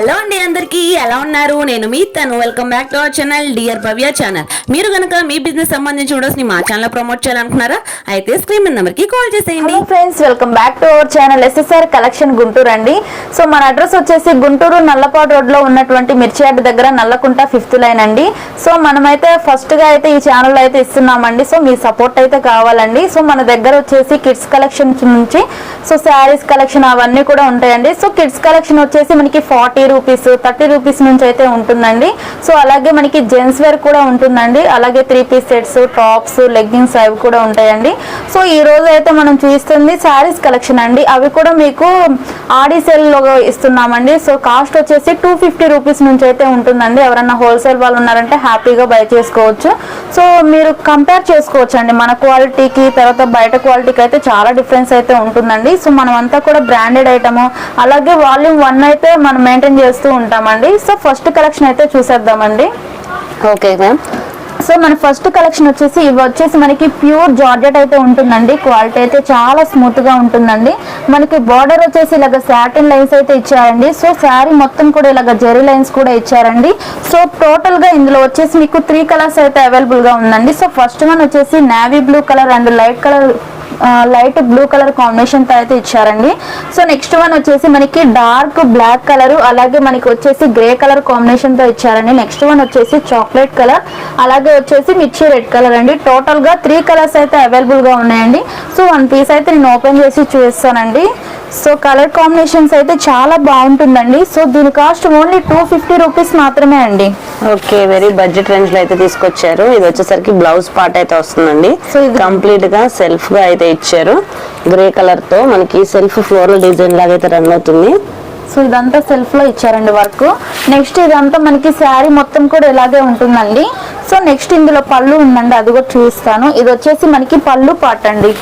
Hello అండి అందరికీ ఎలా ఉన్నారు? నేను మీ తను. Welcome back to our channel dear Bhavya channel మీరు కనుక మీ బిజినెస్ సంబంధించి వీడియోస్ని మా ఛానల్ ప్రమోట్ చేయాలనుకున్నారా అయితే స్క్రీన్ నెంబర్కి కాల్ చేసేయండి. Friends welcome back to our channel SSR collection Guntur అండి. సో మన అడ్రస్ వచ్చేసి గుంటూరు నల్లపాడు రోడ్లో ఉన్నటువంటి మిర్చి దగ్గర నల్లకుంట ఫిఫ్త్ లైన్ అండి. సో మనమైతే ఫస్ట్గా అయితే ఈ ఛానల్ అయితే ఇస్తున్నామండి. సో మీ సపోర్ట్ అయితే కావాలండి. సో మన దగ్గర వచ్చేసి కిడ్స్ కలెక్షన్ నుంచి సో శారీస్ కలెక్షన్ అవన్నీ కూడా ఉంటాయండి. సో కిడ్స్ కలెక్షన్ వచ్చేసి మనకి ఫార్టీ రూపీస్ థర్టీ రూపీస్ నుంచి అయితే ఉంటుందండి. సో అలాగే మనకి జెంట్స్ వేర్ కూడా ఉంటుందండి. అలాగే three piece sets tops leggings అవి కూడా ఉంటాయండి. సో ఈ రోజు అయితే మనం చూస్తుంది శారీస్ కలెక్షన్ అండి. అవి కూడా మీకు ఆడి సేల్లో ఇస్తున్నామండి. సో కాస్ట్ వచ్చేసి టూ ఫిఫ్టీ రూపీస్ నుంచి అయితే ఉంటుందండి. ఎవరైనా హోల్సేల్ వాళ్ళు ఉన్నారంటే హ్యాపీగా బై చేసుకోవచ్చు. సో మీరు కంపేర్ చేసుకోవచ్చు అండి మన క్వాలిటీకి తర్వాత బయట క్వాలిటీకి అయితే చాలా డిఫరెన్స్ అయితే ఉంటుందండి. సో మనం అంతా కూడా బ్రాండెడ్ ఐటమ్ అలాగే వాల్యూమ్ వన్ అయితే మనం మెయింటైన్ చేస్తూ ఉంటామండి. సో ఫస్ట్ కలెక్షన్ అయితే చూసేద్దామండి. ఓకే మ్యామ్ సో మన ఫస్ట్ కలెక్షన్ వచ్చేసి ఇవి వచ్చేసి మనకి ప్యూర్ జార్జెట్ అయితే ఉంటుందండి. క్వాలిటీ అయితే చాలా స్మూత్గా ఉంటుందండి. మనకి బార్డర్ వచ్చేసి ఇలాగ సాటిన్ లైన్స్ అయితే ఇచ్చారండి. సో శారీ మొత్తం కూడా ఇలాగ జెరీ లైన్స్ కూడా ఇచ్చారండి. సో టోటల్గా ఇందులో వచ్చేసి మీకు త్రీ కలర్స్ అయితే అవైలబుల్గా ఉందండి. సో ఫస్ట్ వన్ వచ్చేసి navy blue colour and light colour light blue colour కాంబినేషన్తో అయితే ఇచ్చారండి. సో నెక్స్ట్ వన్ వచ్చేసి మనకి డార్క్ బ్లాక్ కలర్ అలాగే మనకి వచ్చేసి గ్రే కలర్ కాంబినేషన్తో ఇచ్చారండి. నెక్స్ట్ వన్ వచ్చేసి చాక్లెట్ కలర్ అలాగే వచ్చేసి మిర్చి రెడ్ కలర్ అండి. టోటల్గా త్రీ కలర్స్ అయితే అవైలబుల్గా ఉన్నాయండి. సో వన్ పీస్ అయితే నేను ఓపెన్ చేసి చూస్తానండి సో కలర్ కాంబినేషన్స్ అయితే చాలా బాగుంటుందండి. సో దీని cost only two fifty rupees మాత్రమే అండి. ఓకే వెరీ బడ్జెట్ రేంజ్లో అయితే తీసుకొచ్చారు. ఇది వచ్చేసరికి బ్లౌజ్ పార్ట్ అయితే వస్తుందండి. సో ఇది- కంప్లీట్గా సెల్ఫ్గా అయితే ఇచ్చారు. గ్రే కలర్తో మనకి సెల్ఫ్ ఫ్లోరల్ డిజైన్ లాగా అయితే రన్ అవుతుంది. సో ఇదంతా సెల్ఫ్లో ఇచ్చారండి వర్క్ నెక్స్ట్ ఇదంతా మనకి శారీ మొత్తం కూడా ఇలాగే ఉంటుందండి. సో నెక్స్ట్ ఇందులో పళ్ళు ఉందండి అది కూడా చూపిస్తాను. ఇది వచ్చేసి మనకి పళ్ళు పాట అండి.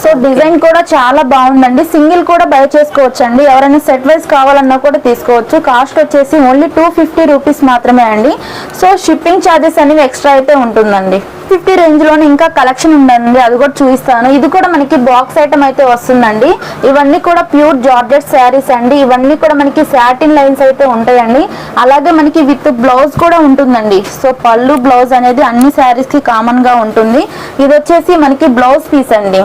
సో డిజైన్ కూడా చాలా బాగుందండి. సింగిల్ కూడా బై చేసుకోవచ్చు అండి ఎవరైనా సెట్ వైజ్ కావాలన్నా కూడా తీసుకోవచ్చు. కాస్ట్ వచ్చేసి ఓన్లీ టూ ఫిఫ్టీ రూపీస్ మాత్రమే అండి. సో షిప్పింగ్ ఛార్జెస్ అనేవి ఎక్స్ట్రా అయితే ఉంటుందండి. ఫిఫ్టీ రేంజ్లోనే ఇంకా కలెక్షన్ ఉందండి. అది కూడా చూపిస్తాను. ఇది కూడా మనకి బాక్స్ ఐటమ్ అయితే వస్తుందండి. ఇవన్నీ కూడా ప్యూర్ జార్జెట్ శారీస్ అండి. ఇవన్నీ కూడా మనకి సాటిన్ లైన్స్ అయితే ఉంటాయండి. అలాగే మనకి విత్ బ్లౌజ్ కూడా ఉంటుందండి. సో పళ్ళు బ్లౌజ్ అనేది అన్ని శారీస్కి కామన్గా ఉంటుంది. ఇది వచ్చేసి మనకి బ్లౌజ్ పీస్ అండి.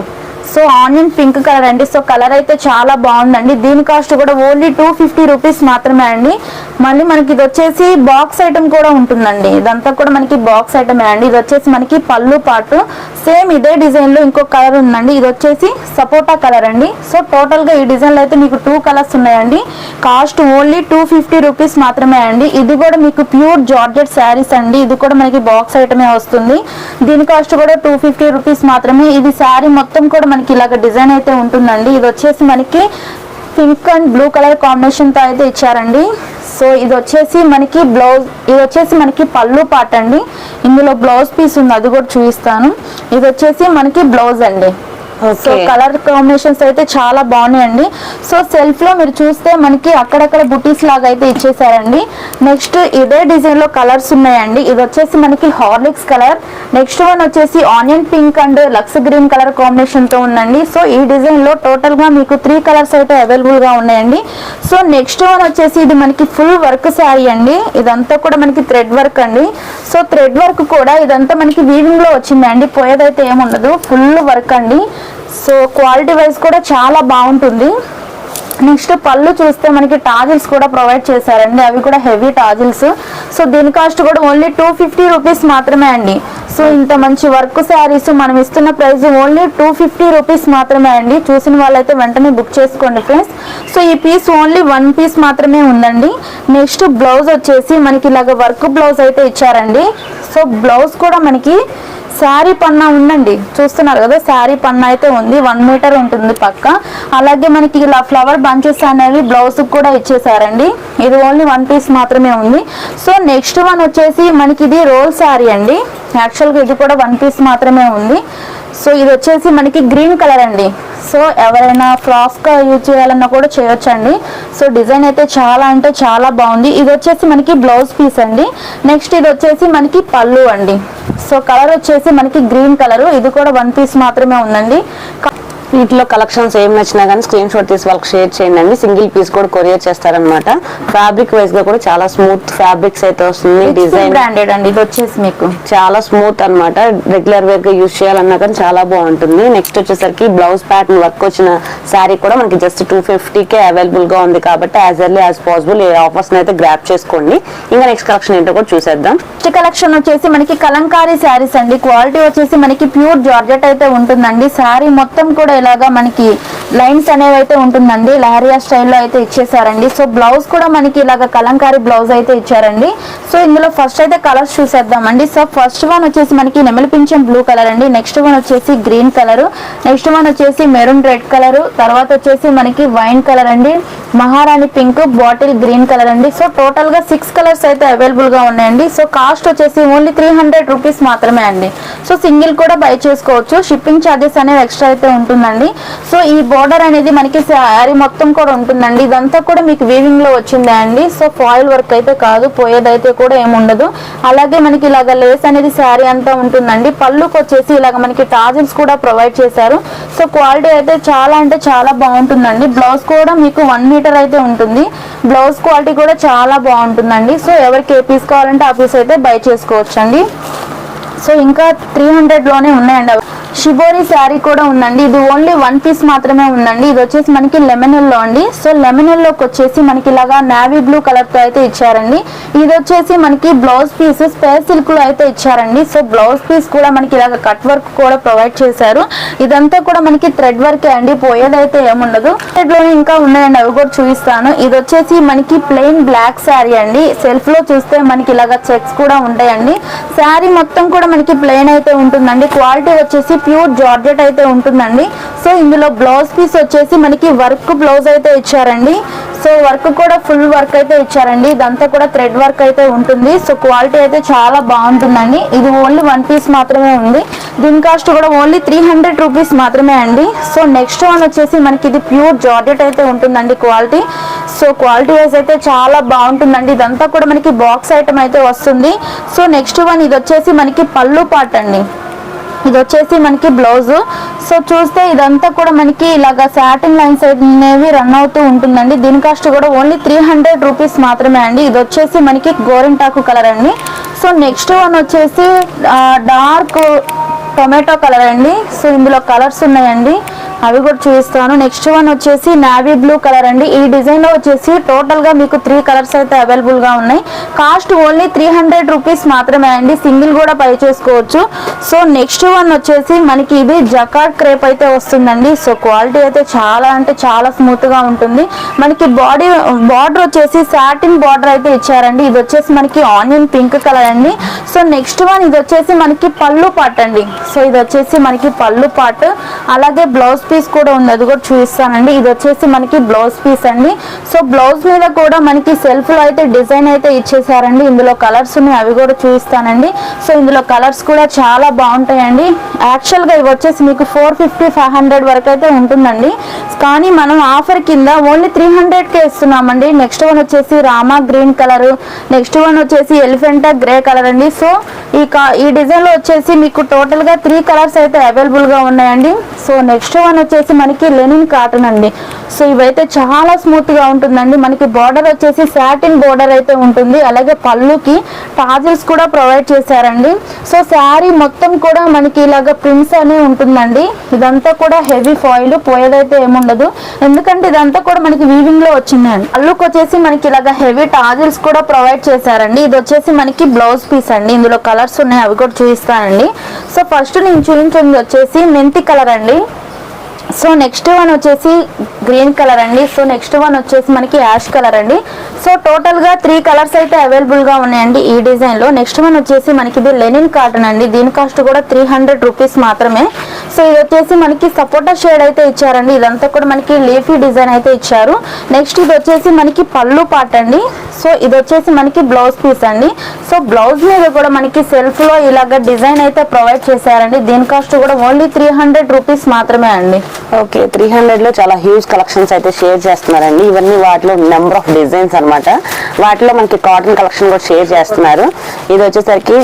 సో ఆనియన్ పింక్ కలర్ అండి. సో కలర్ అయితే చాలా బాగుందండి. దీని కాస్ట్ కూడా ఓన్లీ టూ ఫిఫ్టీ రూపీస్ మాత్రమే అండి. మళ్ళీ మనకి ఇది వచ్చేసి బాక్స్ ఐటమ్ కూడా ఉంటుందండి. ఇదంతా కూడా మనకి బాక్స్ ఐటమే అండి. ఇది వచ్చేసి మనకి పళ్ళు పాటు. సేమ్ ఇదే డిజైన్లో ఇంకో కలర్ ఉందండి. ఇది వచ్చేసి సపోటా కలర్ అండి. సో టోటల్గా ఈ డిజైన్లో అయితే మీకు టూ కలర్స్ ఉన్నాయండి. Cost only two fifty rupees మాత్రమే అండి. ఇది కూడా మీకు ప్యూర్ జార్జెట్ శారీస్ అండి. ఇది కూడా మనకి బాక్స్ ఐటమే వస్తుంది. దీని కాస్ట్ కూడా టూ ఫిఫ్టీ రూపీస్ మాత్రమే. ఇది శారీ మొత్తం కూడా మనకి ఇలాగ డిజైన్ అయితే ఉంటుందండి. ఇది వచ్చేసి మనకి పింక్ అండ్ బ్లూ కలర్ కాంబినేషన్తో అయితే ఇచ్చారండి. సో ఇది వచ్చేసి మనకి బ్లౌజ్ ఇది వచ్చేసి మనకి పళ్ళు పాట అండి. ఇందులో బ్లౌజ్ పీస్ ఉంది అది కూడా చూపిస్తాను. ఇది వచ్చేసి మనకి బ్లౌజ్ అండి. సో. కలర్ కాంబినేషన్స్ అయితే చాలా బాగున్నాయండి. సో సెల్ఫ్లో మీరు చూస్తే మనకి అక్కడక్కడ బుటీస్ లాగా అయితే ఇచ్చేసారండి. నెక్స్ట్ ఇదే డిజైన్లో కలర్స్ ఉన్నాయండి. ఇది వచ్చేసి మనకి హార్లిక్స్ కలర్. నెక్స్ట్ వన్ వచ్చేసి onion pink and lux green colour కాంబినేషన్తో ఉందండి. సో ఈ డిజైన్లో టోటల్గా మీకు త్రీ కలర్స్ అయితే అవైలబుల్గా ఉన్నాయండి. సో నెక్స్ట్ వన్ వచ్చేసి ఇది మనకి ఫుల్ వర్క్ శారీ అండి. ఇదంతా కూడా మనకి థ్రెడ్ వర్క్ అండి. సో థ్రెడ్ వర్క్ కూడా ఇదంతా మనకి వీవింగ్లో వచ్చిందండి. పోయేదైతే ఏముండదు. ఫుల్ వర్క్ అండి. సో క్వాలిటీ వైజ్ కూడా చాలా బాగుంటుంది. నెక్స్ట్ పళ్ళు చూస్తే మనకి టాజిల్స్ కూడా ప్రొవైడ్ చేశారండి. అవి కూడా హెవీ టాజిల్స్. సో దీని కాస్ట్ కూడా ఓన్లీ టూ ఫిఫ్టీ రూపీస్ మాత్రమే అండి. సో ఇంత మంచి వర్క్ శారీస్ మనం ఇస్తున్న price only two fifty rupees మాత్రమే అండి. చూసిన వాళ్ళైతే వెంటనే బుక్ చేసుకోండి ఫ్రెండ్స్. సో ఈ పీస్ ఓన్లీ వన్ పీస్ మాత్రమే ఉందండి. నెక్స్ట్ బ్లౌజ్ వచ్చేసి మనకి ఇలాగ వర్క్ బ్లౌజ్ అయితే ఇచ్చారండి. సో బ్లౌజ్ కూడా మనకి శారీ పన్నా ఉందండి. చూస్తున్నారు కదా శారీ పన్నా అయితే ఉంది. వన్ మీటర్ ఉంటుంది పక్క. అలాగే మనకి ఇలా ఫ్లవర్ బంచెస్ అనేవి బ్లౌజ్ కూడా ఇచ్చేసారండి ఇది ఓన్లీ వన్ పీస్ మాత్రమే ఉంది. సో నెక్స్ట్ వన్ వచ్చేసి మనకి ఇది రోల్ శారీ అండి. యాక్చువల్గా ఇది కూడా వన్ పీస్ మాత్రమే ఉంది. సో ఇది వచ్చేసి మనకి గ్రీన్ కలర్ అండి. సో ఎవరైనా ఫ్రాక్గా యూజ్ చేయాలన్నా కూడా చేయొచ్చండి. సో డిజైన్ అయితే చాలా అంటే చాలా బాగుంది. ఇది వచ్చేసి మనకి బ్లౌజ్ పీస్ అండి. నెక్స్ట్ ఇది వచ్చేసి మనకి పళ్ళు అండి. సో కలర్ వచ్చేసి మనకి గ్రీన్ కలర్. ఇది కూడా వన్ పీస్ మాత్రమే ఉందండి. వీటిలో కలెక్షన్స్ ఏం నచ్చినా కానీ స్క్రీన్ షాట్ తీసి వాళ్ళకి షేర్ చేయండి. సింగిల్ పీస్ కూడా కొరియర్ చేస్తారనమాట ఫ్యాబ్రిక్ వైజ్గా కూడా చాలా స్మూత్ ఫ్యాబ్రిక్స్ అయితే వస్తుంది. డిజైన్ బ్రాండెడ్ అండి. ఇది వచ్చేసి మీకు. చాలా స్మూత్ అన్నమాట. రెగ్యులర్ వేర్గా యూజ్ చేయాలన్నా కానీ చాలా బాగుంటుంది. నెక్స్ట్ వచ్చేసరికి బ్లౌజ్ ప్యాటర్న్ వర్క్ వచ్చిన శారీ కూడా మనకి జస్ట్ టూ కే అవైలబుల్గా ఉంది కాబట్టి యాజ్ ఎర్లీ యాజ్ పాసిబుల్ ఏ ఆఫర్స్ అయితే గ్రాప్ చేసుకోండి. ఇంకా నెక్స్ట్ కలెక్షన్ ఏంటో కూడా చూసేద్దాం. నెక్స్ట్ కలెక్షన్ వచ్చేసి మనకి కలంకారీ శారీస్ అండి. క్వాలిటీ వచ్చేసి మనకి ప్యూర్ జార్జెట్ అయితే ఉంటుందండి. శారీ మొత్తం కూడా వచ్చేలాగా మనకి లైన్స్ అనేవి అయితే ఉంటుందండి. లహరియా స్టైల్లో అయితే ఇచ్చేసారండి. సో బ్లౌజ్ కూడా మనకి ఇలాగ కలంకారీ బ్లౌజ్ అయితే ఇచ్చారండి. సో ఇందులో ఫస్ట్ అయితే కలర్స్ చూసేద్దామండి. సో ఫస్ట్ వన్ వచ్చేసి మనకి నెమలి పింఛం బ్లూ కలర్ అండి. నెక్స్ట్ వన్ వచ్చేసి గ్రీన్ కలర్ నెక్స్ట్ వన్ వచ్చేసి మెరూన్ రెడ్ కలర్ తర్వాత వచ్చేసి మనకి వైన్ కలర్ అండి. మహారాణి పింక్ బాటిల్ గ్రీన్ కలర్ అండి. సో టోటల్గా సిక్స్ కలర్స్ అయితే అవైలబుల్గా ఉన్నాయండి. సో కాస్ట్ వచ్చేసి ఓన్లీ త్రీ హండ్రెడ్ రూపీస్ మాత్రమే అండి. సో సింగిల్ కూడా బై చేసుకోవచ్చు. షిప్పింగ్ ఛార్జెస్ అనేవి ఎక్స్ట్రా అయితే ఉంటుందండి. సో ఈ బోర్డర్ అనేది మనకి శారీ మొత్తం కూడా ఉంటుందండి. ఇదంతా కూడా మీకు వీవింగ్లో వచ్చిందే అండి? సో ఫాయిల్ వర్క్ అయితే కాదు పోయేదైతే కూడా ఏముండదు అలాగే మనకి ఇలాగ లేస్ అనేది శారీ అంతా ఉంటుందండి. పళ్ళుకి వచ్చేసి ఇలాగ మనకి టాజిల్స్ కూడా ప్రొవైడ్ చేశారు. సో క్వాలిటీ అయితే చాలా అంటే చాలా బాగుంటుందండి. బ్లౌజ్ కూడా మీకు వన్ మీటర్ అయితే ఉంటుంది. బ్లౌజ్ క్వాలిటీ కూడా చాలా బాగుంటుందండి. సో ఎవరికి ఏ పీస్ కావాలంటే ఆ పీస్ అయితే బై చేసుకోవచ్చండి. సో ఇంకా త్రీ హండ్రెడ్లోనే ఉన్నాయండి. షిబోరి శారీ కూడా ఉందండి. ఇది ఓన్లీ వన్ పీస్ మాత్రమే ఉందండి. ఇది వచ్చేసి మనకి లెమనెల్లో అండి. సో లెమనెల్లోకి వచ్చేసి మనకి ఇలాగా నావీ బ్లూ కలర్తో అయితే ఇచ్చారండి. ఇది వచ్చేసి మనకి బ్లౌజ్ పీస్ స్పేస్ సిల్క్లో అయితే ఇచ్చారండి. సో బ్లౌజ్ పీస్ కూడా మనకి ఇలాగ కట్ వర్క్ కూడా ప్రొవైడ్ చేశారు. ఇదంతా కూడా మనకి థ్రెడ్ వర్క్ అండి. పోయేదైతే ఏముండదు. థ్రెడ్లోనే ఇంకా ఉన్నాయండి. అవి కూడా చూపిస్తాను. ఇది వచ్చేసి మనకి ప్లెయిన్ బ్లాక్ శారీ అండి. సెల్ఫ్లో చూస్తే మనకి ఇలాగ చెక్స్ కూడా ఉంటాయండి. శారీ మొత్తం కూడా మనకి ప్లెయిన్ అయితే ఉంటుందండి. క్వాలిటీ వచ్చేసి ప్యూర్ జార్జెట్ అయితే ఉంటుందండి. సో ఇందులో బ్లౌజ్ పీస్ వచ్చేసి మనకి వర్క్ బ్లౌజ్ అయితే ఇచ్చారండి. సో వర్క్ కూడా ఫుల్ వర్క్ అయితే ఇచ్చారండి. ఇదంతా కూడా థ్రెడ్ వర్క్ అయితే ఉంటుంది. సో క్వాలిటీ అయితే చాలా బాగుంటుందండి. ఇది ఓన్లీ వన్ పీస్ మాత్రమే ఉంది. దీని కాస్ట్ కూడా ఓన్లీ త్రీ హండ్రెడ్ రూపీస్ మాత్రమే అండి. సో నెక్స్ట్ వన్ వచ్చేసి మనకి ఇది ప్యూర్ జార్జెట్ అయితే ఉంటుందండి క్వాలిటీ. సో క్వాలిటీ వైజ్ అయితే చాలా బాగుంటుందండి. ఇదంతా కూడా మనకి బాక్స్ ఐటమ్ అయితే వస్తుంది. సో నెక్స్ట్ వన్ ఇది వచ్చేసి మనకి పళ్ళు పాట్ అండి. ఇది వచ్చేసి మనకి బ్లౌజ్. సో చూస్తే ఇదంతా కూడా మనకి ఇలాగా సాటిన్ లైన్స్ అనేవి రన్ అవుతూ ఉంటుందండి. దీని కాస్ట్ కూడా ఓన్లీ త్రీ హండ్రెడ్ రూపీస్ మాత్రమే అండి. ఇది వచ్చేసి మనకి గోరింటాకు కలర్ అండి. సో నెక్స్ట్ వన్ వచ్చేసి డార్క్ టొమాటో కలర్ అండి. సో ఇందులో కలర్స్ ఉన్నాయండి. అవి కూడా చూపిస్తాను. నెక్స్ట్ వన్ వచ్చేసి నావీ బ్లూ కలర్ అండి. ఈ డిజైన్లో వచ్చేసి టోటల్గా మీకు త్రీ కలర్స్ అయితే అవైలబుల్గా ఉన్నాయి. Cost only three hundred rupees మాత్రమే అండి. సింగిల్ కూడా పై చేసుకోవచ్చు. సో నెక్స్ట్ వన్ వచ్చేసి మనకి ఇది జకాట్ క్రేప్ అయితే వస్తుందండి. సో క్వాలిటీ అయితే చాలా అంటే చాలా స్మూత్గా ఉంటుంది. మనకి బాడీ బార్డర్ వచ్చేసి సాటిన్ బార్డర్ అయితే ఇచ్చారండి. ఇది వచ్చేసి మనకి ఆనియన్ పింక్ కలర్ అండి. సో నెక్స్ట్ వన్ ఇది వచ్చేసి మనకి పళ్ళు పాట్ అండి. సో ఇది వచ్చేసి మనకి పళ్ళు పాట్. అలాగే బ్లౌజ్ పీస్ కూడా ఉంది అది కూడా చూపిస్తానండి. ఇది వచ్చేసి మనకి బ్లౌజ్ పీస్ అండి. సో బ్లౌజ్ మీద కూడా మనకి సెల్ఫ్లో అయితే డిజైన్ అయితే ఇచ్చేసారండి. ఇందులో కలర్స్ ఉన్నాయి అవి కూడా చూపిస్తానండి. సో ఇందులో కలర్స్ కూడా చాలా బాగుంటాయండి. యాక్చువల్గా ఇవి వచ్చేసి మీకు ఫోర్ ఫిఫ్టీ ఫైవ్ హండ్రెడ్ వరకు అయితే ఉంటుందండి. కానీ మనం ఆఫర్ కింద ఓన్లీ త్రీ హండ్రెడ్కే ఇస్తున్నామండి. నెక్స్ట్ వన్ వచ్చేసి Rama green colour. Next one వచ్చేసి ఎలిఫెంటా గ్రే కలర్ అండి. సో ఈ ఈ డిజైన్లో వచ్చేసి మీకు టోటల్గా త్రీ కలర్స్ అయితే అవైలబుల్గా ఉన్నాయండి. సో నెక్స్ట్ వన్ వచ్చేసి మనకి లెనిన్ కాటన్ అండి. సో ఇవైతే చాలా స్మూత్గా ఉంటుందండి. మనకి బార్డర్ వచ్చేసి సాటిన్ బార్డర్ అయితే ఉంటుంది. అలాగే పళ్ళుకి టాజిల్స్ కూడా ప్రొవైడ్ చేశారండి. సో శారీ మొత్తం కూడా మనకి ఇలాగ ప్రింట్స్ అనే ఉంటుందండి. ఇదంతా కూడా హెవీ ఫాయిల్ పోయేదైతే ఏముండదు. ఎందుకంటే ఇదంతా కూడా మనకి వీవింగ్లో వచ్చిందండి పళ్ళుకి వచ్చేసి మనకి ఇలాగ హెవీ టాజిల్స్ కూడా ప్రొవైడ్ చేశారండి. ఇది వచ్చేసి మనకి బ్లౌజ్ పీస్ అండి. ఇందులో కలర్స్ ఉన్నాయి అవి కూడా చూపిస్తానండి. సో ఫస్ట్ నేను చూపించింది వచ్చేసి మెంతి కలర్ అండి. సో నెక్స్ట్ వన్ వచ్చేసి గ్రీన్ కలర్ అండి. సో నెక్స్ట్ వన్ వచ్చేసి మనకి యాష్ కలర్ అండి. సో టోటల్గా త్రీ కలర్స్ అయితే అవైలబుల్గా ఉన్నాయండి ఈ డిజైన్లో నెక్స్ట్ వన్ వచ్చేసి మనకి ఇది లెనిన్ కాటన్ అండి. దీని కాస్ట్ కూడా త్రీ హండ్రెడ్ రూపీస్ మాత్రమే. సో ఇది వచ్చేసి మనకి సపోటా షేడ్ అయితే ఇచ్చారండి. ఇదంతా కూడా మనకి లేఫీ డిజైన్ అయితే ఇచ్చారు. నెక్స్ట్ ఇది వచ్చేసి మనకి పళ్ళు పాట అండి. సో ఇది వచ్చేసి మనకి బ్లౌజ్ పీస్ అండి. సో బ్లౌజ్ మీద కూడా మనకి సెల్ఫ్లో ఇలాగ డిజైన్ అయితే ప్రొవైడ్ చేశారండి. దీని కాస్ట్ కూడా ఓన్లీ త్రీ హండ్రెడ్ రూపీస్ మాత్రమే అండి. ఓకే త్రీ హండ్రెడ్లో చాలా హ్యూజ్ కలెక్షన్స్ అయితే షేర్ చేస్తున్నారండి. ఇవన్నీ వాటిలో నెంబర్ ఆఫ్ డిజైన్స్ అన్నమాట. వాటిలో మనకి కాటన్ కలెక్షన్ కూడా షేర్ చేస్తున్నారు. ఇది వచ్చేసరికి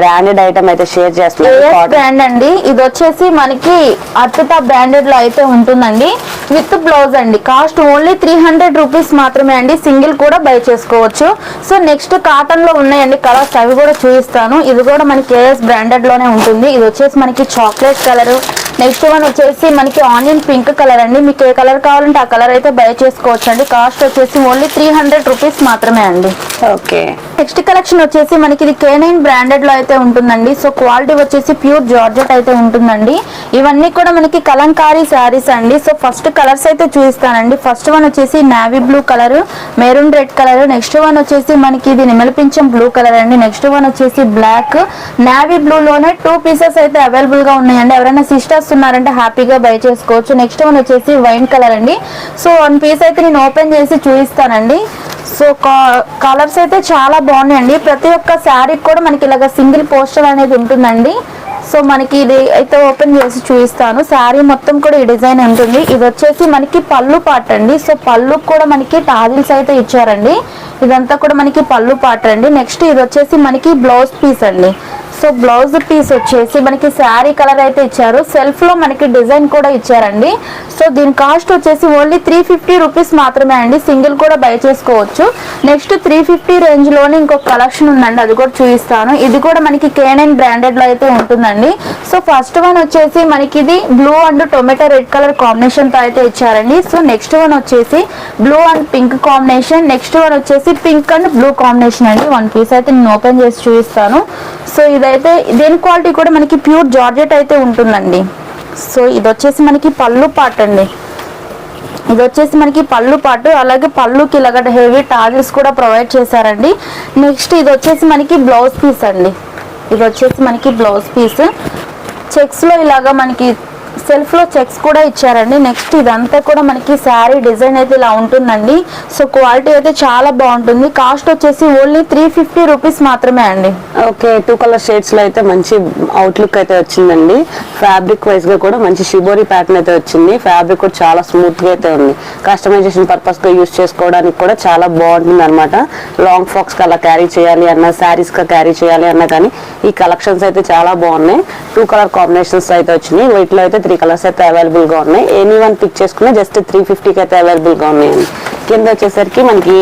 బ్రాండెడ్ ఐటమ్ అయితే షేర్ చేస్తున్నారు బ్రాండ్ అండి? ఇది వచ్చేసి మనకి అర్పిత బ్రాండెడ్లో అయితే ఉంటుందండి. విత్ బ్లౌజ్ అండి. Cost only three hundred rupees మాత్రమే అండి. సింగిల్ కూడా బై చేసుకోవచ్చు సో నెక్స్ట్ కాటన్లో ఉన్నాయండి కలర్స్ అవి కూడా చూపిస్తాను. ఇది కూడా మనకి కేఎస్ బ్రాండెడ్లోనే ఉంటుంది. ఇది వచ్చేసి మనకి చాక్లెట్ కలర్ నెక్స్ట్ వన్ వచ్చేసి మనకి ఆనియన్ పింక్ కలర్ అండి. మీకు ఏ కలర్ కావాలంటే ఆ కలర్ అయితే బై చేసుకోవచ్చు అండి కాస్ట్ వచ్చేసి ఓన్లీ త్రీ హండ్రెడ్ రూపీస్ మాత్రమే అండి. ఓకే నెక్స్ట్ కలెక్షన్ వచ్చేసి మనకి ఇది కేనైన్ బ్రాండెడ్లో అయితే ఉంటుందండి. సో క్వాలిటీ వచ్చేసి ప్యూర్ జార్జెట్ అయితే ఉంటుందండి. ఇవన్నీ కూడా మనకి కలంకారీ శారీస్ అండి. సో ఫస్ట్ కలర్స్ అయితే చూపిస్తానండి. ఫస్ట్ వన్ వచ్చేసి navy blue colour maroon red colour next one వచ్చేసి మనకి ఇది నిమలపించం బ్లూ కలర్ అండి. నెక్స్ట్ వన్ వచ్చేసి బ్లాక్ నావీ బ్లూ లోనే టూ పీసెస్ అయితే అవైలబుల్గా ఉన్నాయండి. ఎవరైనా సిస్టర్స్ ఉన్నారంటే హ్యాపీగా బై చేసుకోవచ్చు. నెక్స్ట్ వన్ వచ్చేసి వైన్ కలర్ అండి. సో వన్ పీస్ అయితే నేను ఓపెన్ చేసి చూపిస్తానండి. సో కలర్స్ అయితే చాలా బాగున్నాయండి. ప్రతి ఒక్క శారీకి కూడా మనకి ఇలాగ సింగిల్ పోస్టర్ అనేది ఉంటుందండి. సో మనకి ఇది అయితే ఓపెన్ చేసి చూపిస్తాను. శారీ మొత్తం కూడా ఈ డిజైన్ ఉంటుంది. ఇది వచ్చేసి మనకి పళ్ళు పాట అండి. సో పళ్ళు కూడా మనకి టాజిల్స్ అయితే ఇచ్చారండి. ఇదంతా కూడా మనకి పళ్ళు పాట అండి. నెక్స్ట్ ఇది వచ్చేసి మనకి బ్లౌజ్ పీస్ అండి. సో బ్లౌజ్ పీస్ వచ్చేసి మనకి శారీ కలర్ అయితే ఇచ్చారు. సెల్ఫ్లో మనకి డిజైన్ కూడా ఇచ్చారండి. సో దీని కాస్ట్ వచ్చేసి ఓన్లీ త్రీ ఫిఫ్టీ రూపీస్ మాత్రమే అండి. సింగిల్ కూడా బై చేసుకోవచ్చు. నెక్స్ట్ త్రీ ఫిఫ్టీ రేంజ్లోనే ఇంకొక కలెక్షన్ ఉందండి. అది కూడా చూపిస్తాను. ఇది కూడా మనకి కేనైన్ బ్రాండెడ్లో అయితే ఉంటుందండి. సో ఫస్ట్ వన్ వచ్చేసి మనకి ఇది blue and tomato red colour కాంబినేషన్తో అయితే ఇచ్చారండి. సో నెక్స్ట్ వన్ వచ్చేసి blue and pink combination next one వచ్చేసి పింక్ అండ్ బ్లూ కాంబినేషన్ అండి. వన్ పీస్ అయితే నేను ఓపెన్ చేసి చూపిస్తాను. సో అయితే దీని క్వాలిటీ కూడా మనకి ప్యూర్ జార్జెట్ అయితే ఉంటుందండి. సో ఇది వచ్చేసి మనకి పళ్ళు పాట అండి. ఇది వచ్చేసి మనకి పళ్ళు పాటు అలాగే పళ్ళుకి ఇలాగ హెవీ టాజిల్స్ కూడా ప్రొవైడ్ చేశారండి. నెక్స్ట్ ఇది వచ్చేసి మనకి బ్లౌజ్ పీస్ అండి. ఇది వచ్చేసి మనకి బ్లౌజ్ పీస్. చెక్స్లో ఇలాగా మనకి సెల్ఫ్లో చెక్స్ కూడా ఇచ్చారండి. నెక్స్ట్ ఇదంతా కూడా మనకి శారీ డిజైన్ అయితే ఇలా ఉంటుందండి. సో క్వాలిటీ అయితే చాలా బాగుంటుంది. కాస్ట్ వచ్చేసి ఓన్లీ త్రీ ఫిఫ్టీ రూపీస్ మాత్రమే అండి. ఓకే టూ కలర్ షేడ్స్లో అయితే మంచి అవుట్లుక్ అయితే వచ్చిందండి. ఫ్యాబ్రిక్ వైజ్గా కూడా మంచి షిబోరీ ప్యాటర్న్ అయితే వచ్చింది. ఫ్యాబ్రిక్ కూడా చాలా స్మూత్గా అయితే ఉంది. కస్టమైజేషన్ పర్పస్గా యూస్ చేసుకోవడానికి కూడా చాలా బాగుంటుంది అనమాట లాంగ్ ఫ్రాక్స్కి అలా క్యారీ చేయాలి అన్న శారీస్గా క్యారీ చేయాలి అన్న కానీ ఈ కలెక్షన్స్ అయితే చాలా బాగున్నాయి. టూ కలర్ కాంబినేషన్స్ అయితే వచ్చినాయి. వీటిలో అయితే త్రీ కలర్స్ అయితే అవైలబుల్గా ఉన్నాయి. ఎనీ వన్ పిక్ చేసుకున్నా జస్ట్ త్రీ ఫిఫ్టీకి అయితే అవైలబుల్గా ఉన్నాయండి. కింద వచ్చేసరికి మనకి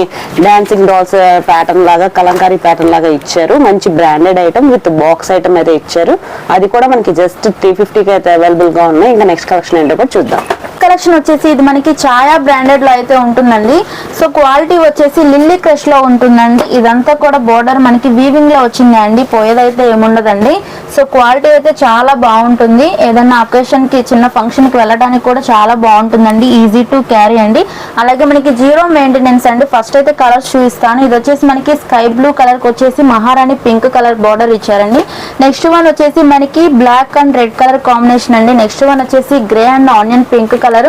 డాన్సింగ్ డాల్స్ ప్యాటర్న్ లాగా కలంకారీ ప్యాటర్న్ లాగా ఇచ్చారు. మంచి branded item with box item అయితే ఇచ్చారు. అది కూడా మనకి జస్ట్ త్రీ ఫిఫ్టీకి అయితే అవైలబుల్గా ఉన్నాయి. ఇంకా నెక్స్ట్ కలెక్షన్ ఏంటో కూడా చూద్దాం. కలెక్షన్ వచ్చేసి ఇది మనకి ఛాయా బ్రాండెడ్లో అయితే ఉంటుందండి. సో క్వాలిటీ వచ్చేసి లిల్లీ క్రష్లో ఉంటుందండి. ఇదంతా కూడా బోర్డర్ మనకి వీవింగ్లో వచ్చింది అండి పోయేదైతే ఏముండదండి. సో క్వాలిటీ అయితే చాలా బాగుంటుంది. ఏదైనా అకేషన్కి చిన్న ఫంక్షన్కి వెళ్ళడానికి కూడా చాలా బాగుంటుందండి. ఈజీ టు క్యారీ అండి. అలాగే మనకి జీరో మెయింటెనెన్స్ అండి. ఫస్ట్ అయితే కలర్స్ చూపిస్తాను. ఇది వచ్చేసి మనకి స్కై బ్లూ కలర్కి వచ్చేసి మహారాణి పింక్ కలర్ బోర్డర్ ఇచ్చారండి. నెక్స్ట్ వన్ వచ్చేసి మనకి black and red colour combination అండి. నెక్స్ట్ వన్ వచ్చేసి grey and onion pink colour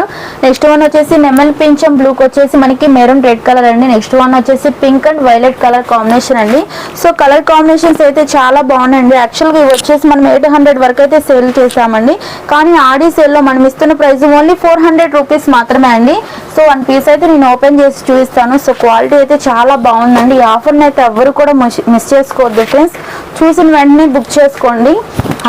next one వచ్చేసి నెమల్ పింఛం బ్లూ వచ్చేసి మనకి మెరూన్ రెడ్ కలర్ అండి. నెక్స్ట్ వన్ వచ్చేసి pink and violet colour combination అండి. సో కలర్ కాంబినేషన్స్ అయితే చాలా బాగున్నాయండి. యాక్చువల్గా ఇవి వచ్చేసి మనం ఎయిట్ హండ్రెడ్ వరకు అయితే సేల్ చేసామండి కానీ ఆడి సేల్లో మనం ఇస్తున్న price only four hundred rupees మాత్రమే అండి. సో వన్ పీస్ అయితే నేను ఓపెన్ చేసి చూపిస్తాను. సో క్వాలిటీ అయితే చాలా బాగుందండి. ఈ ఆఫర్ని అయితే ఎవ్వరు కూడా మిస్ చేసుకోవద్దు ఫ్రెండ్స్ చూసిన వెంటనే బుక్ చేసుకోండి.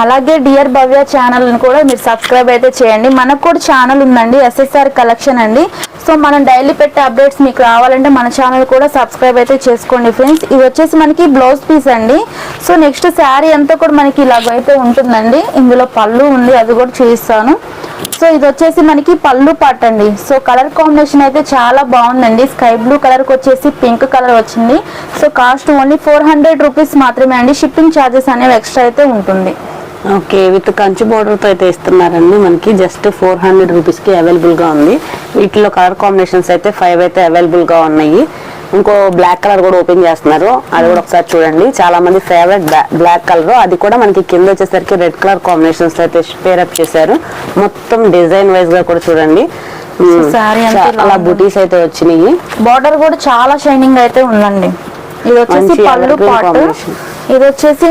అలాగే డియర్ భవ్య ఛానల్ కూడా మీరు సబ్స్క్రైబ్ అయితే చేయండి. మనకు కూడా ఛానల్ ఉందండి ఎస్ఎస్ఆర్ కలెక్షన్ అండి. సో మనం డైలీ పెట్టే అప్డేట్స్ మీకు రావాలంటే మన ఛానల్ కూడా సబ్స్క్రైబ్ అయితే చేసుకోండి ఫ్రెండ్స్. ఇది వచ్చేసి మనకి బ్లౌజ్ పీస్ అండి. సో నెక్స్ట్ శారీ అంతా కూడా మనకి ఇలాగైతే ఉంటుందండి. ఇందులో పళ్ళు ఉంది అది కూడా చూపిస్తాను. సో ఇది వచ్చేసి మనకి పళ్ళు పాట్ అండి. సో కలర్ కాంబినేషన్ అయితే చాలా బాగుందండి. స్కై బ్లూ కలర్కి వచ్చేసి పింక్ కలర్ వచ్చింది. So cost only four hundred rupees మాత్రమే అండి. షిప్పింగ్ ఛార్జెస్ అనేవి ఎక్స్ట్రా అయితే ఉంటుంది. ఓకే విత్ కంచి border తో అయితే ఇస్తున్నారండి. మనకి జస్ట్ ఫోర్ హండ్రెడ్ రూపీస్కి అవైలబుల్గా ఉంది. వీటిలో కలర్ కాంబినేషన్స్ అయితే ఫైవ్ అయితే అవైలబుల్గా ఉన్నాయి. ఇంకో బ్లాక్ కలర్ కూడా ఓపెన్ చేస్తున్నారు. అది కూడా ఒకసారి చూడండి. చాలా మంది ఫేవరెట్ బ్లాక్ కలర్ అది కూడా మనకి కింద వచ్చేసరికి రెడ్ కలర్ కాంబినేషన్స్ అయితే పేరప్ చేశారు. మొత్తం డిజైన్ వైజ్గా కూడా చూడండి. అలా బుటీస్ అయితే వచ్చినాయి. బార్డర్ కూడా చాలా షైనింగ్ అయితే ఉందండి. ఇది వచ్చేసి పళ్ళు పాట్. ఇది వచ్చేసి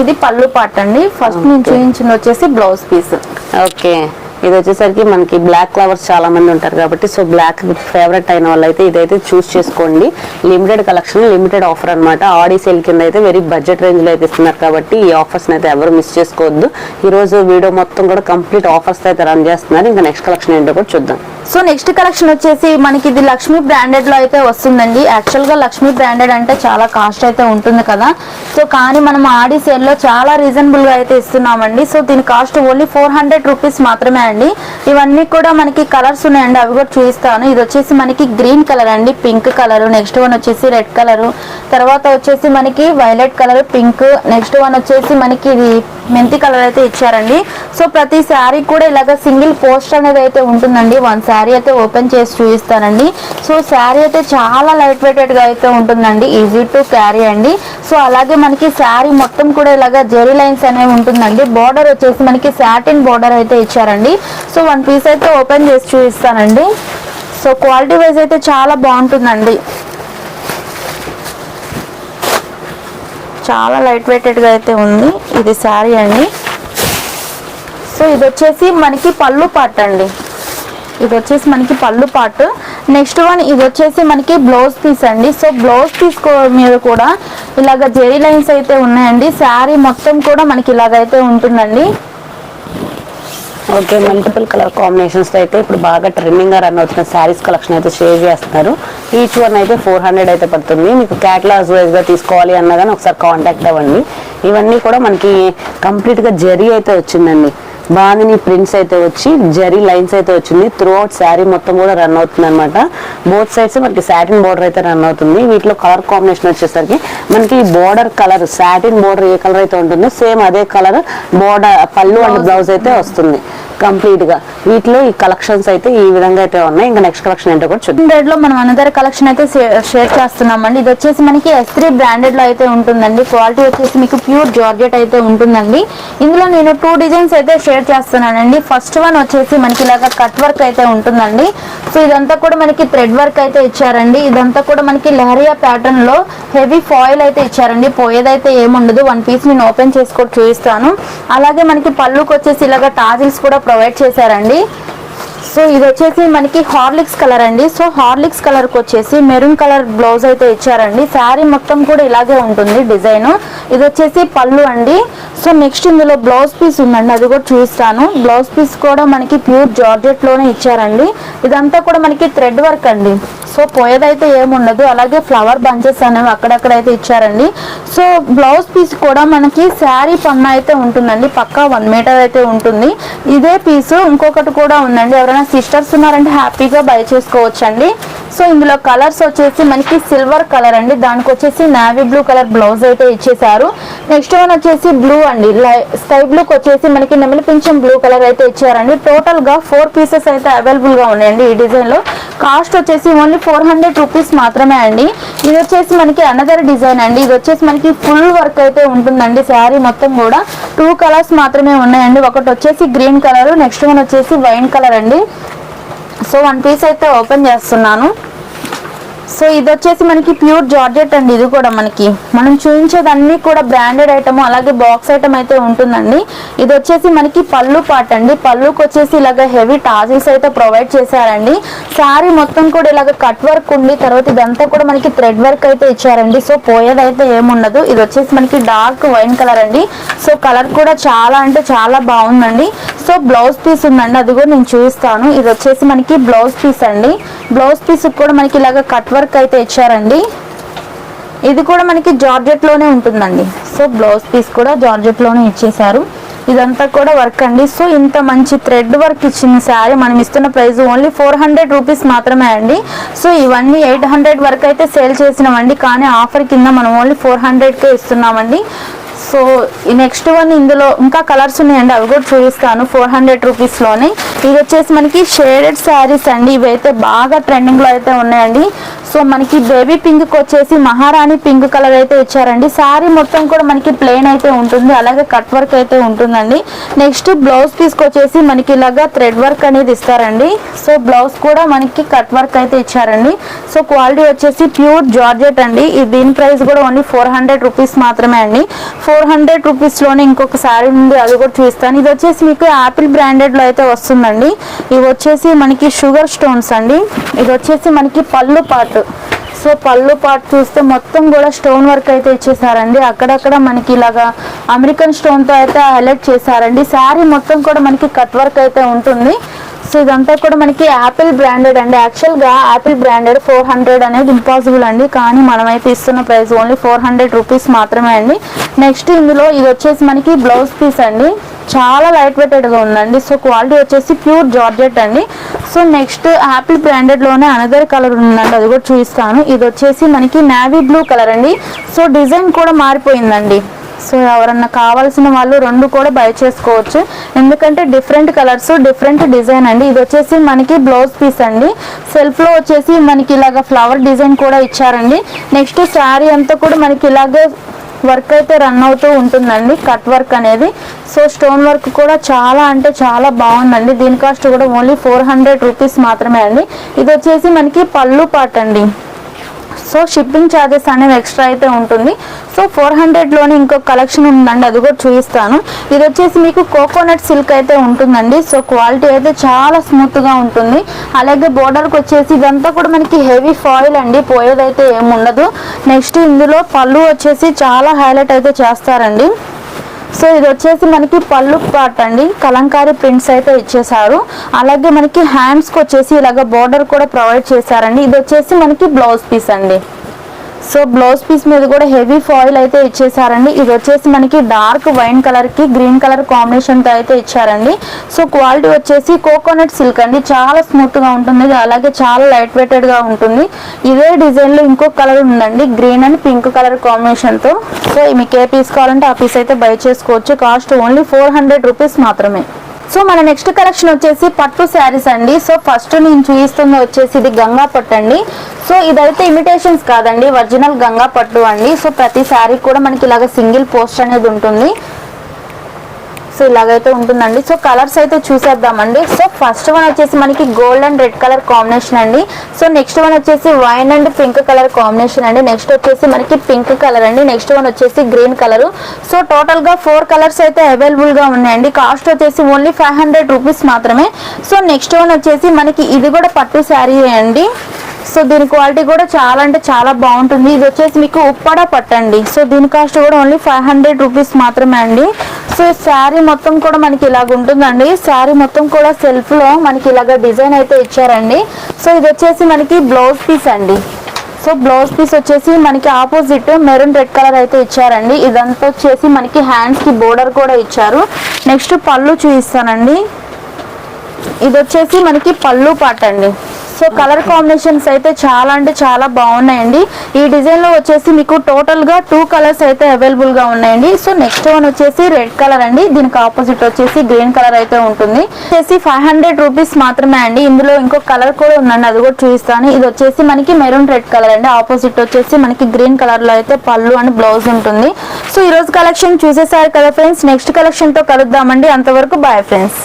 ఇది పళ్ళు పాట్ అండి. ఫస్ట్ నేను చూపించింది వచ్చేసి బ్లౌజ్ పీస్. ఓకే. ఇది వచ్చేసరికి మనకి బ్లాక్ ఫ్లవర్స్ చాలా మంది ఉంటారు కాబట్టి సో బ్లాక్ ఫేవరెట్ అయిన వాళ్ళు అయితే ఇదైతే చూస్ చేసుకోండి. లిమిటెడ్ కలెక్షన్ లిమిటెడ్ ఆఫర్ అన్నమాట. ఆడి సేల్ కింద అయితే వెరీ బడ్జెట్ రేంజ్లో అయితే ఇస్తున్నారు కాబట్టి ఈ ఆఫర్స్ అయితే ఎవరు మిస్ చేసుకోవద్దు. ఈ రోజు వీడియో మొత్తం కూడా కంప్లీట్ ఆఫర్స్ అయితే రన్ చేస్తున్నారు. ఇంకా నెక్స్ట్ కలెక్షన్ ఏంటో కూడా చూద్దాం. సో నెక్స్ట్ కలెక్షన్ వచ్చేసి మనకి ఇది లక్ష్మీ బ్రాండెడ్లో అయితే వస్తుందండి. యాక్చువల్గా లక్ష్మీ బ్రాండెడ్ అంటే చాలా కాస్ట్ అయితే ఉంటుంది కదా. సో కానీ మనం ఆడి సేల్లో చాలా రీజనబుల్గా అయితే ఇస్తున్నామండి. సో దీని cost only four hundred rupees మాత్రమే అండి. ఇవన్నీ కూడా మనకి కలర్స్ ఉన్నాయండి. అవి కూడా చూపిస్తాను. ఇది వచ్చేసి మనకి గ్రీన్ కలర్ అండి. Pink colour. నెక్స్ట్ వన్ వచ్చేసి రెడ్ కలర్. తర్వాత వచ్చేసి మనకి violet colour pink. Next one వచ్చేసి మనకి ఇది మెంతి కలర్ అయితే ఇచ్చారండి. సో ప్రతి శారీ కూడా ఇలాగ సింగిల్ పోస్ట్ అనేది అయితే ఉంటుందండి. వన్ శారీ అయితే ఓపెన్ చేసి చూపిస్తానండి. సో శారీ అయితే చాలా లైట్ వెయిటెడ్గా అయితే ఉంటుందండి. ఈజీ టు క్యారీ అండి. సో అలాగే మనకి శారీ మొత్తం కూడా ఇలాగ జెరీ లైన్స్ అనేవి ఉంటుందండి. బార్డర్ వచ్చేసి మనకి సాటిన్ బార్డర్ అయితే ఇచ్చారండి. సో వన్ పీస్ అయితే ఓపెన్ చేసి చూపిస్తానండి. సో క్వాలిటీ వైజ్ అయితే చాలా బాగుంటుందండి. చాలా లైట్ వెయిటెడ్గా అయితే ఉంది ఇది శారీ అండి. సో ఇది వచ్చేసి మనకి పళ్ళు పాట్ అండి ఇది వచ్చేసి మనకి పళ్ళు పార్ట్ నెక్స్ట్ వన్ ఇది వచ్చేసి మనకి బ్లౌజ్ పీస్ అండి. సో బ్లౌజ్ పీస్ మీద కూడా ఇలాగ జెరీ లైన్స్ అయితే ఉన్నాయండి. శారీ మొత్తం కూడా మనకి ఇలాగైతే ఉంటుందండి. ఓకే మల్టిపుల్ కలర్ కాంబినేషన్స్ అయితే ఇప్పుడు బాగా ట్రెండింగ్గా రన్ అవుతున్న శారీస్ కలెక్షన్ అయితే షేర్ చేస్తున్నారు. ఈచ్ వన్ అయితే ఫోర్ హండ్రెడ్ అయితే పడుతుంది. మీకు క్యాటలాగ్స్ వైజ్గా తీసుకోవాలి అన్నా కానీ ఒకసారి కాంటాక్ట్ అవ్వండి. ఇవన్నీ కూడా మనకి కంప్లీట్గా జరీ అయితే వచ్చిందండి. బాందిని ప్రింట్స్ అయితే వచ్చి జరీ లైన్స్ అయితే వచ్చింది. త్రూ అవుట్ శారీ మొత్తం కూడా రన్ అవుతుంది అనమాట బోత్ సైడ్స్ మనకి సాటిన్ బోర్డర్ అయితే రన్ అవుతుంది. వీటిలో కలర్ కాంబినేషన్ వచ్చేసరికి మనకి బోర్డర్ కలర్ సాటిన్ బోర్డర్ ఏ కలర్ అయితే ఉంటుందో సేమ్ అదే కలర్ బోర్డర్ పళ్ళు అండ్ బ్లౌజ్ అయితే వస్తుంది. కంప్లీట్గా. వీటిలో ఈ కలెక్షన్స్ అయితే ఈ విధంగా అయితే ఉన్నాయి. ఇంకా నెక్స్ట్ కలెక్షన్ ఏంటో కూడా చూద్దాం. హండ్రెడ్లో మనం అనదర్ కలెక్షన్ అయితే షేర్ చేస్తున్నామండి. ఇది వచ్చేసి మనకి ఎస్ త్రీ బ్రాండెడ్లో అయితే ఉంటుందండి. క్వాలిటీ వచ్చేసి మీకు ప్యూర్ జార్జెట్ అయితే ఉంటుందండి. ఇందులో నేను టూ డిజైన్స్ అయితే షేర్ చేస్తున్నానండి. ఫస్ట్ వన్ వచ్చేసి మనకి ఇలాగ కట్ వర్క్ అయితే ఉంటుందండి. సో ఇదంతా కూడా మనకి థ్రెడ్ వర్క్ అయితే ఇచ్చారండి. ఇదంతా కూడా మనకి లహరియా ప్యాటర్న్లో హెవీ ఫాయిల్ అయితే ఇచ్చారండి. పోయేదైతే ఏముండదు. వన్ పీస్ నేను ఓపెన్ చేసుకొని చూపిస్తాను. అలాగే మనకి పళ్ళుకి వచ్చేసి ఇలాగ టాజిల్స్ కూడా ప్రొవైడ్ చేశారండి. సో ఇది వచ్చేసి మనకి హార్లిక్స్ కలర్ అండి. సో హార్లిక్స్ కలర్కి వచ్చేసి మెరూన్ కలర్ బ్లౌజ్ అయితే ఇచ్చారండి. శారీ మొత్తం కూడా ఇలాగే ఉంటుంది డిజైన్. ఇది వచ్చేసి పళ్ళు అండి. సో నెక్స్ట్ ఇందులో బ్లౌజ్ పీస్ ఉందండి. అది కూడా చూపిస్తాను. బ్లౌజ్ పీస్ కూడా మనకి ప్యూర్ జార్జెట్లోనే ఇచ్చారండి. ఇదంతా కూడా మనకి థ్రెడ్ వర్క్ అండి. సో పోయేదైతే ఏముండదు అలాగే ఫ్లవర్ బంచెస్ అనేవి అక్కడక్కడైతే ఇచ్చారండి. సో బ్లౌజ్ పీస్ కూడా మనకి శారీ పన్ను అయితే ఉంటుందండి. పక్కా వన్ మీటర్ అయితే ఉంటుంది. ఇదే పీసు ఇంకొకటి కూడా ఉందండి. ఎవరైనా సిస్టర్స్ ఉన్నారంటే హ్యాపీగా బై చేసుకోవచ్చండి. సో ఇందులో కలర్స్ వచ్చేసి మనకి సిల్వర్ కలర్ అండి. దానికి వచ్చేసి నావీ బ్లూ కలర్ బ్లౌజ్ అయితే ఇచ్చేసారు నెక్స్ట్ వన్ వచ్చేసి బ్లూ అండి. స్కై బ్లూకి వచ్చేసి మనకి నెమలి పింఛం బ్లూ కలర్ అయితే ఇచ్చారండి. టోటల్గా ఫోర్ పీసెస్ అయితే అవైలబుల్గా ఉన్నాయండి ఈ డిజైన్లో. కాస్ట్ వచ్చేసి ఓన్లీ ఫోర్ హండ్రెడ్ రూపీస్ మాత్రమే అండి. ఇది వచ్చేసి మనకి అనదర్ డిజైన్ అండి. ఇది వచ్చేసి మనకి ఫుల్ వర్క్ అయితే ఉంటుందండి. శారీ మొత్తం కూడా టూ కలర్స్ మాత్రమే ఉన్నాయండి. ఒకటి వచ్చేసి గ్రీన్ కలర్ నెక్స్ట్ వన్ వచ్చేసి వైన్ కలర్ అండి. సో వన్ పీస్ అయితే ఓపెన్ చేస్తున్నాను. సో ఇది వచ్చేసి మనకి ప్యూర్ జార్జెట్ అండి ఇది కూడా మనకి. మనం చూపించేదన్నీ కూడా బ్రాండెడ్ ఐటమ్ అలాగే బాక్స్ ఐటమ్ అయితే ఉంటుందండి. ఇది వచ్చేసి మనకి పళ్ళు పాట అండి. పళ్ళుకి వచ్చేసి ఇలాగ హెవీ టాజిల్స్ అయితే ప్రొవైడ్ చేశారండి. శారీ మొత్తం కూడా ఇలాగ కట్ వర్క్ ఉంది తర్వాత ఇదంతా కూడా మనకి థ్రెడ్ వర్క్ అయితే ఇచ్చారండి. సో పోయేదైతే ఏముండదు. ఇది వచ్చేసి మనకి డార్క్ వైన్ కలర్ అండి. సో కలర్ కూడా చాలా అంటే చాలా బాగుందండి. సో బ్లౌజ్ పీస్ ఉందండి అది కూడా నేను చూపిస్తాను. ఇది వచ్చేసి మనకి బ్లౌజ్ పీస్ అండి. బ్లౌజ్ పీస్ కూడా మనకి ఇలాగ కట్ వర్క్ అయితే ఇచ్చారండి. ఇది కూడా మనకి జార్జెట్లోనే ఉంటుందండి. సో బ్లౌజ్ పీస్ కూడా జార్జెట్లోనే ఇచ్చేసారు ఇదంతా కూడా వర్క్ అండి. సో ఇంత మంచి థ్రెడ్ వర్క్ ఇచ్చిన శారీ మనం ఇస్తున్న price only four hundred rupees మాత్రమే అండి. సో ఇవన్నీ ఎయిట్ హండ్రెడ్ వరకు అయితే సేల్ చేసినామండి కానీ ఆఫర్ కింద మనం ఓన్లీ ఫోర్ హండ్రెడ్కే ఇస్తున్నామండి. సో ఈ నెక్స్ట్ వన్ ఇందులో ఇంకా కలర్స్ ఉన్నాయండి. అవి కూడా చూపిస్తాను ఫోర్ హండ్రెడ్ రూపీస్లోనే ఇది వచ్చేసి మనకి షేడెడ్ శారీస్ అండి. ఇవైతే బాగా ట్రెండింగ్లో అయితే ఉన్నాయండి. సో మనకి బేబీ పింక్ వచ్చేసి మహారాణి పింక్ కలర్ అయితే ఇచ్చారండి. శారీ మొత్తం కూడా మనకి ప్లెయిన్ అయితే ఉంటుంది. అలాగే కట్ వర్క్ అయితే ఉంటుందండి. నెక్స్ట్ బ్లౌజ్ పీస్కి వచ్చేసి మనకి ఇలాగా థ్రెడ్ వర్క్ అనేది ఇస్తారండి. సో బ్లౌజ్ కూడా మనకి కట్ వర్క్ అయితే ఇచ్చారండి. సో క్వాలిటీ వచ్చేసి ప్యూర్ జార్జెట్ అండి. ఈ దీని ప్రైస్ కూడా ఓన్లీ ఫోర్ హండ్రెడ్ రూపీస్ మాత్రమే అండి. ఫోర్ హండ్రెడ్ రూపీస్లోనే ఇంకొక శారీ ఉంది. అది కూడా చూస్తాను ఇది వచ్చేసి మీకు యాపిల్ బ్రాండెడ్లో అయితే వస్తుందండి. ఇవి వచ్చేసి మనకి షుగర్ స్టోన్స్ అండి. ఇది వచ్చేసి మనకి పళ్ళు పాటు. సో పళ్ళు పాటు చూస్తే మొత్తం కూడా స్టోన్ వర్క్ అయితే ఇచ్చేసారండి. అక్కడక్కడ మనకి ఇలాగా అమెరికన్ స్టోన్తో అయితే హైలైట్ చేశారండి. శారీ మొత్తం కూడా మనకి కట్ వర్క్ అయితే ఉంటుంది. సో ఇదంతా కూడా మనకి యాపిల్ బ్రాండెడ్ అండి. యాక్చువల్గా యాపిల్ బ్రాండెడ్ ఫోర్ హండ్రెడ్ అనేది ఇంపాసిబుల్ అండి. కానీ మనమైతే ఇస్తున్న price only four hundred rupees మాత్రమే అండి. నెక్స్ట్ ఇందులో ఇది వచ్చేసి మనకి బ్లౌజ్ పీస్ అండి. చాలా లైట్ వెయిటెడ్గా ఉందండి. సో క్వాలిటీ వచ్చేసి ప్యూర్ జార్జెట్ అండి. సో నెక్స్ట్ యాపిల్ బ్రాండెడ్లోనే అనదర్ కలర్ ఉందండి. అది కూడా చూపిస్తాను. ఇది వచ్చేసి మనకి నావీ బ్లూ కలర్ అండి. సో డిజైన్ కూడా మారిపోయిందండి. సో ఎవరన్నా కావాల్సిన వాళ్ళు రెండు కూడా బై చేసుకోవచ్చు. ఎందుకంటే డిఫరెంట్ కలర్స్ డిఫరెంట్ డిజైన్ అండి. ఇది వచ్చేసి మనకి బ్లౌజ్ పీస్ అండి. సెల్ఫ్లో వచ్చేసి మనకి ఇలాగ ఫ్లవర్ డిజైన్ కూడా ఇచ్చారండి. నెక్స్ట్ శారీ అంతా కూడా మనకి ఇలాగే వర్క్ అయితే రన్ అవుతూ ఉంటుందండి. కట్ వర్క్ అనేది. సో స్టోన్ వర్క్ కూడా చాలా అంటే చాలా బాగుందండి. దీని కాస్ట్ కూడా ఓన్లీ ఫోర్ హండ్రెడ్ రూపీస్ మాత్రమే అండి. ఇది వచ్చేసి మనకి పళ్ళు పాట అండి సో షిప్పింగ్ ఛార్జెస్ అనేవి ఎక్స్ట్రా అయితే ఉంటుంది. సో ఫోర్ హండ్రెడ్లోనే ఇంకో కలెక్షన్ ఉందండి అది కూడా చూపిస్తాను. ఇది వచ్చేసి మీకు కోకోనట్ సిల్క్ అయితే ఉంటుందండి. సో క్వాలిటీ అయితే చాలా స్మూత్గా ఉంటుంది. అలాగే బోర్డర్కి వచ్చేసి ఇదంతా కూడా మనకి హెవీ ఫాయిల్ అండి పోయేదైతే ఏముండదు నెక్స్ట్ ఇందులో పళ్ళు వచ్చేసి చాలా హైలైట్ అయితే చేస్తారండి. సో ఇది వచ్చేసి మనకి పళ్ళు పార్ట్ అండి. కలంకారీ ప్రింట్స్ అయితే ఇచ్చేసారు అలాగే మనకి హ్యాండ్స్కి వచ్చేసి ఇలాగ బార్డర్ కూడా ప్రొవైడ్ చేశారండి. ఇది వచ్చేసి మనకి బ్లౌజ్ పీస్ అండి. సో బ్లౌజ్ పీస్ మీద కూడా హెవీ ఫాయిల్ అయితే ఇచ్చేసారండి. ఇది వచ్చేసి మనకి డార్క్ వైన్ కలర్కి గ్రీన్ కలర్ కాంబినేషన్తో అయితే ఇచ్చారండి. సో క్వాలిటీ వచ్చేసి కోకోనట్ సిల్క్ అండి. చాలా స్మూత్గా ఉంటుంది. అలాగే చాలా లైట్ వెయిటెడ్గా ఉంటుంది. ఇదే డిజైన్లో ఇంకో కలర్ ఉందండి. గ్రీన్ అండ్ పింక్ కలర్ కాంబినేషన్తో. సో మీకు ఏ పీస్ కావాలంటే ఆ పీస్ అయితే బై చేసుకోవచ్చు. Cost only four hundred rupees మాత్రమే. సో మన నెక్స్ట్ కలెక్షన్ వచ్చేసి పట్టు శారీస్ అండి. సో ఫస్ట్ నేను చూపిస్తుంది వచ్చేసి ఇది గంగా పట్టు అండి. సో ఇదైతే ఇమిటేషన్స్ కాదండి ఒరిజినల్ గంగా పట్టు అండి. సో ప్రతి శారీ కూడా మనకి ఇలాగ సింగిల్ పోస్ట్ అనేది ఉంటుంది. సో ఇలాగైతే ఉంటుందండి. సో కలర్స్ అయితే చూసేద్దామండి. సో ఫస్ట్ వన్ వచ్చేసి మనకి gold and red colour combination అండి. సో నెక్స్ట్ వన్ వచ్చేసి wine and pink colour combination అండి. నెక్స్ట్ వచ్చేసి మనకి పింక్ కలర్ అండి. నెక్స్ట్ వన్ వచ్చేసి గ్రీన్ కలర్ సో టోటల్గా ఫోర్ కలర్స్ అయితే అవైలబుల్గా ఉన్నాయండి. కాస్ట్ వచ్చేసి ఓన్లీ ఫైవ్ హండ్రెడ్ రూపీస్ మాత్రమే. సో నెక్స్ట్ వన్ వచ్చేసి మనకి ఇది కూడా పట్టు శారీ అండి. సో దీని క్వాలిటీ కూడా చాలా అంటే చాలా బాగుంటుంది. ఇది వచ్చేసి మీకు ఉప్పాడ పట్టండి. సో దీని కాస్ట్ కూడా ఓన్లీ ఫైవ్ హండ్రెడ్ రూపీస్ మాత్రమే అండి. సో శారీ మొత్తం కూడా మనకి ఇలాగ ఉంటుందండి. శారీ మొత్తం కూడా సెల్ఫ్లో మనకి ఇలాగ డిజైన్ అయితే ఇచ్చారండి. సో ఇది వచ్చేసి మనకి బ్లౌజ్ పీస్ అండి. సో బ్లౌజ్ పీస్ వచ్చేసి మనకి ఆపోజిట్ మెరూన్ రెడ్ కలర్ అయితే ఇచ్చారండి. ఇదంతా వచ్చేసి మనకి హ్యాండ్స్కి బోర్డర్ కూడా ఇచ్చారు. నెక్స్ట్ పళ్ళు చూపిస్తానండి. ఇది వచ్చేసి మనకి పళ్ళు పాట అండి సో కలర్ కాంబినేషన్స్ అయితే చాలా అంటే చాలా బాగున్నాయండి. ఈ డిజైన్లో వచ్చేసి మీకు టోటల్గా టూ కలర్స్ అయితే అవైలబుల్గా ఉన్నాయండి. సో నెక్స్ట్ వన్ వచ్చేసి రెడ్ కలర్ అండి. దీనికి ఆపోజిట్ వచ్చేసి గ్రీన్ కలర్ అయితే ఉంటుంది. వచ్చేసి ఫైవ్ హండ్రెడ్ రూపీస్ మాత్రమే అండి. ఇందులో ఇంకో కలర్ కూడా ఉందండి. అది కూడా చూపిస్తాను. ఇది వచ్చేసి మనకి మెరూన్ రెడ్ కలర్ అండి. ఆపోజిట్ వచ్చేసి మనకి గ్రీన్ కలర్లో అయితే పళ్ళు అండ్ బ్లౌజ్ ఉంటుంది. సో ఈరోజు కలెక్షన్ చూసేసారు కదా ఫ్రెండ్స్. నెక్స్ట్ కలెక్షన్తో కలుద్దామండి. అంతవరకు బాయ్ ఫ్రెండ్స్.